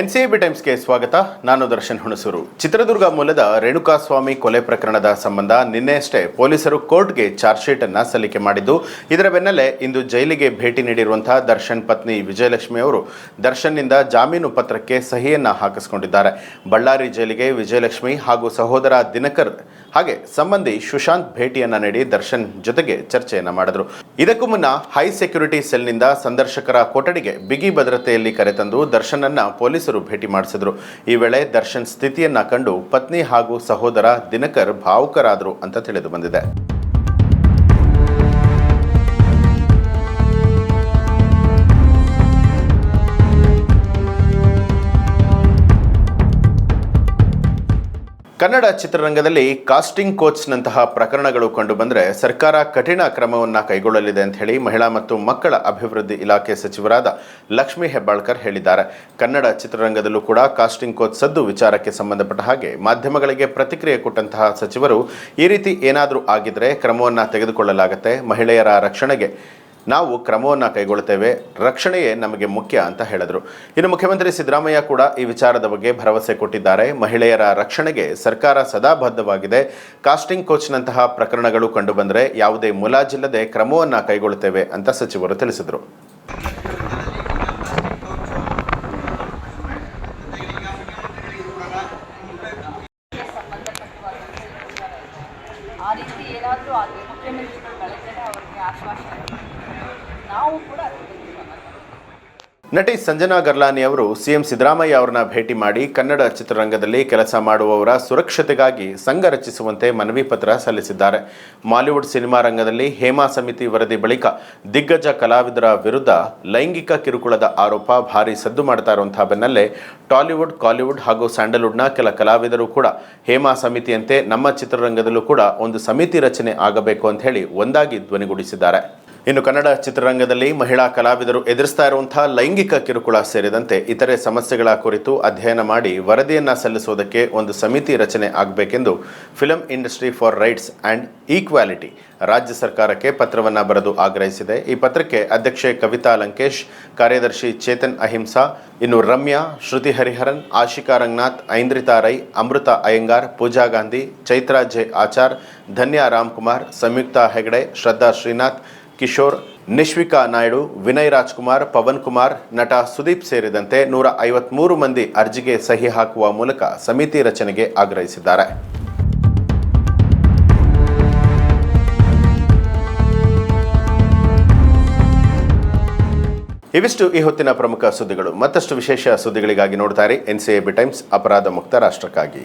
ಎನ್ಸಿಎಬಿ ಟೈಮ್ಸ್ಗೆ ಸ್ವಾಗತ. ನಾನು ದರ್ಶನ್ ಹುಣಸೂರು. ಚಿತ್ರದುರ್ಗ ಮೂಲದ ರೇಣುಕಾಸ್ವಾಮಿ ಕೊಲೆ ಪ್ರಕರಣದ ಸಂಬಂಧ ನಿನ್ನೆಯಷ್ಟೇ ಪೊಲೀಸರು ಕೋರ್ಟ್ಗೆ ಚಾರ್ಜ್ ಶೀಟ್ ಅನ್ನ ಸಲ್ಲಿಕೆ ಮಾಡಿದ್ದು, ಇದರ ಬೆನ್ನಲ್ಲೇ ಇಂದು ಜೈಲಿಗೆ ಭೇಟಿ ನೀಡಿರುವಂತಹ ದರ್ಶನ್ ಪತ್ನಿ ವಿಜಯಲಕ್ಷ್ಮಿ ಅವರು ದರ್ಶನ್ನಿಂದ ಜಾಮೀನು ಪತ್ರಕ್ಕೆ ಸಹಿಯನ್ನ ಹಾಕಿಸಿಕೊಂಡಿದ್ದಾರೆ. ಬಳ್ಳಾರಿ ಜೈಲಿಗೆ ವಿಜಯಲಕ್ಷ್ಮಿ ಹಾಗೂ ಸಹೋದರ ದಿನಕರ್ ಹಾಗೆ ಸಂಬಂಧಿ ಸುಶಾಂತ್ ಭೇಟಿಯನ್ನ ನೀಡಿ ದರ್ಶನ್ ಜೊತೆಗೆ ಚರ್ಚೆಯನ್ನ ಮಾಡಿದ್ರು. ಇದಕ್ಕೂ ಮುನ್ನ ಹೈ ಸೆಕ್ಯೂರಿಟಿ ಸೆಲ್ನಿಂದ ಸಂದರ್ಶಕರ ಕೊಠಡಿಗೆ ಬಿಗಿ ಭದ್ರತೆಯಲ್ಲಿ ಕರೆತಂದು ದರ್ಶನನ್ನ ಪೊಲೀಸರು ಭೇಟಿ ಮಾಡಿಸಿದ್ರು. ಈ ವೇಳೆ ದರ್ಶನ್ ಸ್ಥಿತಿಯನ್ನ ಕಂಡು ಪತ್ನಿ ಹಾಗೂ ಸಹೋದರ ದಿನಕರ್ ಭಾವುಕರಾದರು ಅಂತ ತಿಳಿದು ಬಂದಿದೆ. ಕನ್ನಡ ಚಿತ್ರರಂಗದಲ್ಲಿ ಕಾಸ್ಟಿಂಗ್ ಕೋಚ್ನಂತಹ ಪ್ರಕರಣಗಳು ಕಂಡುಬಂದರೆ ಸರ್ಕಾರ ಕಠಿಣ ಕ್ರಮವನ್ನು ಕೈಗೊಳ್ಳಲಿದೆ ಅಂತ ಹೇಳಿ ಮಹಿಳಾ ಮತ್ತು ಮಕ್ಕಳ ಅಭಿವೃದ್ಧಿ ಇಲಾಖೆ ಸಚಿವರಾದ ಲಕ್ಷ್ಮೀ ಹೆಬ್ಬಾಳ್ಕರ್ ಹೇಳಿದ್ದಾರೆ. ಕನ್ನಡ ಚಿತ್ರರಂಗದಲ್ಲೂ ಕೂಡ ಕಾಸ್ಟಿಂಗ್ ಕೋಚ್ ಸದ್ದು ವಿಚಾರಕ್ಕೆ ಸಂಬಂಧಪಟ್ಟ ಹಾಗೆ ಮಾಧ್ಯಮಗಳಿಗೆ ಪ್ರತಿಕ್ರಿಯೆ ಕೊಟ್ಟಂತಹ ಸಚಿವರು ಈ ರೀತಿ ಏನಾದರೂ ಆಗಿದ್ರೆ ಕ್ರಮವನ್ನು ತೆಗೆದುಕೊಳ್ಳಲಾಗುತ್ತೆ. ಮಹಿಳೆಯರ ರಕ್ಷಣೆಗೆ ನಾವು ಕ್ರಮವನ್ನು ಕೈಗೊಳ್ಳುತ್ತೇವೆ ರಕ್ಷಣೆಯೇ ನಮಗೆ ಮುಖ್ಯ ಅಂತ ಹೇಳಿದರು. ಇನ್ನು ಮುಖ್ಯಮಂತ್ರಿ ಸಿದ್ದರಾಮಯ್ಯ ಕೂಡ ಈ ವಿಚಾರದ ಬಗ್ಗೆ ಭರವಸೆ ಕೊಟ್ಟಿದ್ದಾರೆ. ಮಹಿಳೆಯರ ರಕ್ಷಣೆಗೆ ಸರ್ಕಾರ ಸದಾ ಬದ್ಧವಾಗಿದೆ. ಕಾಸ್ಟಿಂಗ್ ಕೋಚ್ನಂತಹ ಪ್ರಕರಣಗಳು ಕಂಡುಬಂದರೆ ಯಾವುದೇ ಮುಲಾಜಿಲ್ಲದೆ ಕ್ರಮವನ್ನು ಕೈಗೊಳ್ಳುತ್ತೇವೆ ಅಂತ ಸಚಿವರು ತಿಳಿಸಿದರು. ಆ ರೀತಿ ಏನಾದರೂ ಮುಖ್ಯಮಂತ್ರಿಗಳು ಅವರಿಗೆ ಆಶ್ವಾಸನೆ ನಟಿ ಸಂಜನಾ ಗರ್ಲಾನಿ ಅವರು ಸಿಎಂ ಸಿದ್ದರಾಮಯ್ಯ ಅವರನ್ನ ಭೇಟಿ ಮಾಡಿ ಕನ್ನಡ ಚಿತ್ರರಂಗದಲ್ಲಿ ಕೆಲಸ ಮಾಡುವವರ ಸುರಕ್ಷತೆಗಾಗಿ ಸಂಘ ರಚಿಸುವಂತೆ ಮನವಿ ಪತ್ರ ಸಲ್ಲಿಸಿದ್ದಾರೆ. ಮಾಲಿವುಡ್ ಸಿನಿಮಾ ರಂಗದಲ್ಲಿ ಹೇಮಾ ಸಮಿತಿ ವರದಿ ಬಳಿಕ ದಿಗ್ಗಜ ಕಲಾವಿದರ ವಿರುದ್ಧ ಲೈಂಗಿಕ ಕಿರುಕುಳದ ಆರೋಪ ಭಾರೀ ಸದ್ದು ಮಾಡ್ತಾ ಇರುವಂತಹ ಬೆನ್ನಲ್ಲೇ ಟಾಲಿವುಡ್, ಕಾಲಿವುಡ್ ಹಾಗೂ ಸ್ಯಾಂಡಲ್ವುಡ್ನ ಕೆಲ ಕಲಾವಿದರು ಕೂಡ ಹೇಮಾ ಸಮಿತಿಯಂತೆ ನಮ್ಮ ಚಿತ್ರರಂಗದಲ್ಲೂ ಕೂಡ ಒಂದು ಸಮಿತಿ ರಚನೆ ಆಗಬೇಕು ಅಂತ ಹೇಳಿ ಒಂದಾಗಿ ಧ್ವನಿಗೂಡಿಸಿದ್ದಾರೆ. ಇನ್ನು ಕನ್ನಡ ಚಿತ್ರರಂಗದಲ್ಲಿ ಮಹಿಳಾ ಕಲಾವಿದರು ಎದುರಿಸ್ತಾ ಇರುವಂತಹ ಲೈಂಗಿಕ ಕಿರುಕುಳ ಸೇರಿದಂತೆ ಇತರೆ ಸಮಸ್ಯೆಗಳ ಕುರಿತು ಅಧ್ಯಯನ ಮಾಡಿ ವರದಿಯನ್ನ ಸಲ್ಲಿಸುವುದಕ್ಕೆ ಒಂದು ಸಮಿತಿ ರಚನೆ ಆಗಬೇಕೆಂದು film industry for rights and equality ರಾಜ್ಯ ಸರ್ಕಾರಕ್ಕೆ ಪತ್ರವನ್ನು ಬರೆದು ಆಗ್ರಹಿಸಿದೆ. ಈ ಪತ್ರಕ್ಕೆ ಅಧ್ಯಕ್ಷೆ ಕವಿತಾ ಲಂಕೇಶ್, ಕಾರ್ಯದರ್ಶಿ ಚೇತನ್ ಅಹಿಂಸಾ, ಇನ್ನು ರಮ್ಯಾ, ಶ್ರುತಿ ಹರಿಹರನ್, ಆಶಿಕಾ ರಂಗನಾಥ್, ಐಂದ್ರಿತಾ ರೈ, ಅಮೃತ ಅಯ್ಯಂಗಾರ್, ಪೂಜಾ ಗಾಂಧಿ, ಚೈತ್ರಾ ಜೆ ಆಚಾರ್, ಧನ್ಯಾ ರಾಮ್ಕುಮಾರ್, ಸಂಯುಕ್ತಾ ಹೆಗಡೆ, ಶ್ರದ್ಧಾ ಶ್ರೀನಾಥ್ ಕಿಶೋರ್, ನಿಶ್ವಿಕಾ ನಾಯ್ಡು, ವಿನಯ್ ರಾಜ್ಕುಮಾರ್, ಪವನ್ ಕುಮಾರ್ ನಟ ಸುದೀಪ್ ಸೇರಿದಂತೆ ನೂರ ಐವತ್ಮೂರು ಮಂದಿ ಅರ್ಜಿಗೆ ಸಹಿ ಹಾಕುವ ಮೂಲಕ ಸಮಿತಿ ರಚನೆಗೆ ಆಗ್ರಹಿಸಿದ್ದಾರೆ. ಇವಿಷ್ಟು ಈ ಹೊತ್ತಿನ ಪ್ರಮುಖ ಸುದ್ದಿಗಳು. ಮತ್ತಷ್ಟು ವಿಶೇಷ ಸುದ್ದಿಗಳಿಗಾಗಿ ನೋಡ್ತಾರೆ ಎನ್ ಟೈಮ್ಸ್, ಅಪರಾಧ ಮುಕ್ತ ರಾಷ್ಟ್ರಕ್ಕಾಗಿ.